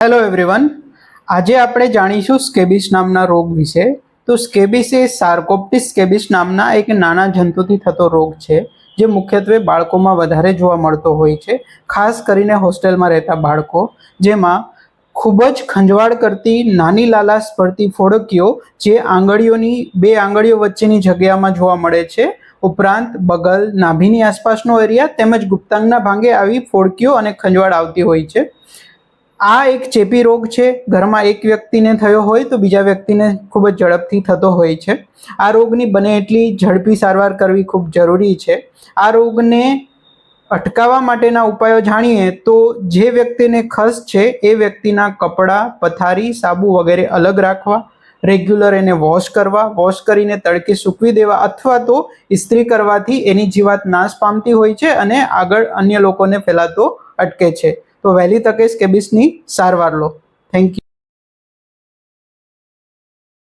Hello everyone આજે આપણે જાણીશું સ્કેબિસ નામના રોગ વિશે. તો સ્કેબિસ એ સાર્કોપ્ટિસ સ્કેબિસ નામના એક નાના જંતુથી થતો રોગ છે, જે મુખ્યત્વે બાળકોમાં વધારે જોવા મળતો હોય છે. ખાસ કરીને હોસ્ટેલમાં રહેતા બાળકો, જેમાં ખૂબ જ ખંજવાળ કરતી નાની લાલાશ પડતી ફોડકીઓ, જે આંગળીઓની, બે આંગળીઓ વચ્ચેની જગ્યામાં જોવા મળે છે. ઉપરાંત બગલ, નાભીની આસપાસનો એરિયા, તેમજ ગુપ્તાંગના ભાંગે આવી ફોડકીઓ અને ખંજવાળ આવતી હોય છે. આ એક ચેપી રોગ છે. ઘરમાં એક વ્યક્તિને થયો હોય તો બીજા વ્યક્તિને ખૂબ જ ઝડપથી થતો હોય છે. આ રોગની બને એટલી ઝડપી સારવાર કરવી ખૂબ જરૂરી છે. આ રોગને અટકાવવા માટેના ઉપાયો જાણીએ તો જે વ્યક્તિને ખસ છે એ વ્યક્તિના કપડાં, પથારી, સાબુ વગેરે અલગ રાખવા, રેગ્યુલર એને વોશ કરવા, વોશ કરીને તડકે સૂકવી દેવા અથવા તો ઇસ્ત્રી કરવાથી એની જીવાત નાશ પામતી હોય છે અને આગળ અન્ય લોકોને ફેલાતો અટકે છે. તો વહેલી તકે સ્કેબિસની સારવાર લો. Thank you